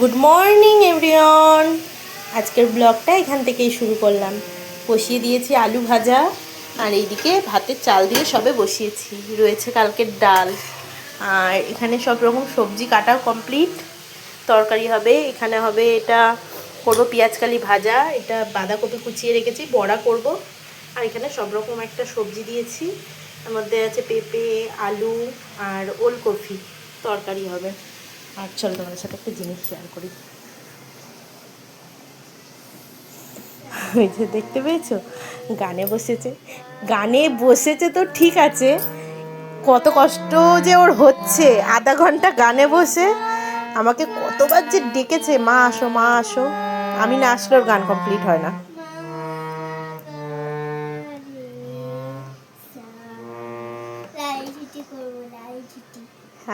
Good morning everyone আজকের ব্লগটা এখান থেকেই শুরু করলাম। বসিয়ে দিয়েছি আলু ভাজা, আর এইদিকে ভাতের চাল দিয়ে সবে বসিয়েছি। রয়েছে কালকের ডাল। আর এখানে সব রকম সবজি কাটা কমপ্লিট তরকারি হবে, এখানে হবে এটা করব পেঁয়াজকালি ভাজা, এটা বাঁধাকপি কুচিয়ে রেখেছি, বড়া করব। আর এখানে সব রকম একটা সবজি দিয়েছি। তার মধ্যে আছে পেঁপে, আলু, আর ওলকপি তরকারি হবে। আর চল তোমাদের সাথে একটা জিনিস শেয়ার করি। ওই যে দেখতে পেয়েছ? গানে বসেছে। গানে বসেছে তো ঠিক আছে কত কষ্ট যে ওর হচ্ছে। আধা ঘণ্টা গানে বসে আমাকে কতবার যে ডেকেছে মা আসো মা আসো। আমি না আসলে ওর গান কমপ্লিট হয় না।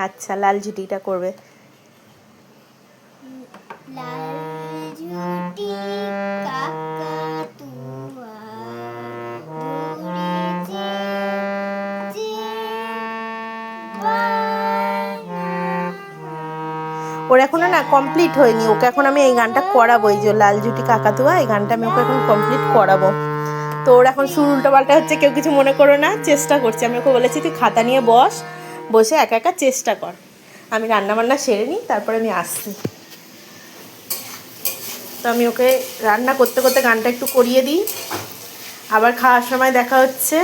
আচ্ছা লাল ঝুটিটা করবে। ওর এখনও না কমপ্লিট হয়নি। ওকে এখন আমি এই গানটা করাবো, এই যে লাল জুটি কাকাতুয়া, এই গানটা আমি ওকে এখন কমপ্লিট করাবো। তো ওর এখন সুর উল্টো পাল্টা হচ্ছে, কেউ কিছু মনে করো না, চেষ্টা করছি। আমি ওকে বলেছি, তুই খাতা নিয়ে বস, বসে একা একা চেষ্টা কর। আমি রান্না বান্না সেরে নিই, তারপরে আমি আসছি। তো আমি ওকে রান্না করতে করতে গানটা একটু করিয়ে দিই। আবার খাওয়ার সময় দেখা হচ্ছে।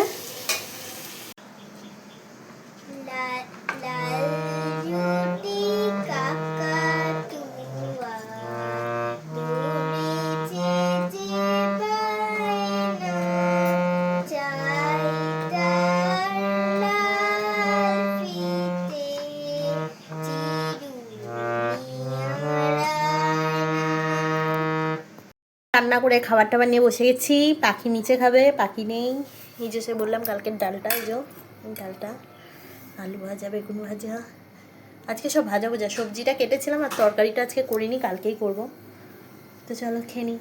রান্না করে খাবার টাবার নিয়ে বসে গেছি। পাখি নিচে খাবে, পাখি নেই। যে সে বললাম কালকের ডালটা, এই ডালটা। আলু ভাজা, বেগুন ভাজা। আজকে সব ভাজা ভাজা। সবজিটা কেটেছিলাম আর তরকারিটা আজকে করিনি, কালকেই করব। তো চলো খেয়ে নিই।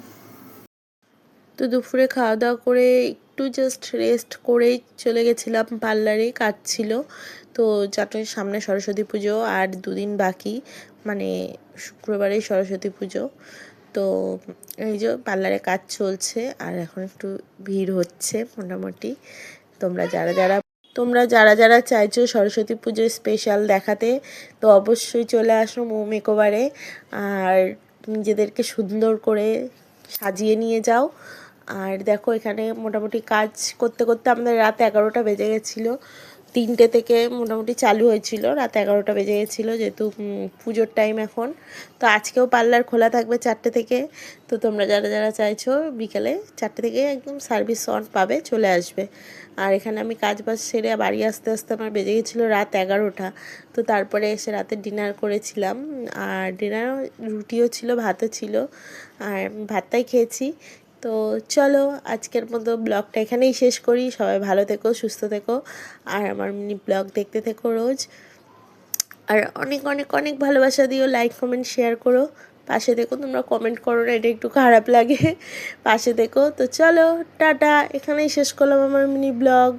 তো দুপুরে খাওয়া দাওয়া করে একটু জাস্ট রেস্ট করেই চলে গেছিলাম পার্লারে, কাজ ছিল। তো চাটনির সামনে সরস্বতী পুজো আর দুদিন বাকি মানে শুক্রবারেই সরস্বতী পুজো। তো এই যে পার্লারে কাজ চলছে আর এখন একটু ভিড় হচ্ছে মোটামুটি। তোমরা যারা যারা, তোমরা যারা যারা চাইছো সরস্বতী পুজো স্পেশাল দেখাতে, তো অবশ্যই চলে আসো মৌ মেকওভারে। আর নিজেদেরকে সুন্দর করে সাজিয়ে নিয়ে যাও। আর দেখো এখানে মোটামুটি কাজ করতে করতে আমাদের রাত এগারোটা বেজে গেছিল। তিনটে থেকে মোটামুটি চালু হয়েছিল, রাত এগারোটা বেজে গেছিল যেহেতু পুজোর টাইম এখন। তো আজকেও পার্লার খোলা থাকবে চারটে থেকে। তো তোমরা যারা যারা চাইছো বিকেলে চারটে থেকে একদম সার্ভিস অন পাবে, চলে আসবে। আর এখানে আমি কাজ বাজ সেরে বাড়ি আসতে আসতে আমার বেজে গেছিল রাত এগারোটা। তো তারপরে এসে রাতে ডিনার করেছিলাম। আর ডিনার রুটিও ছিল, ভাতও ছিল। আর ভাতটাই খেয়েছি। তো চলো আজকের মতো ব্লগটা এখানেই শেষ করি। সবাই ভালো থেকো, সুস্থ থেকো, আর আমার মিনি ব্লগ দেখতে থেকো রোজ। আর অনেক অনেক অনেক ভালোবাসা দিও লাইক কমেন্ট শেয়ার করো। পাশে দেখো তোমরা কমেন্ট করো না, এটা একটু খারাপ লাগে। পাশে দেখো তো চলো, টাটা। এখানেই শেষ করলাম আমার মিনি ব্লগ।